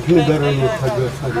কিনে দাঁড়ানো থাকবে শাড়ি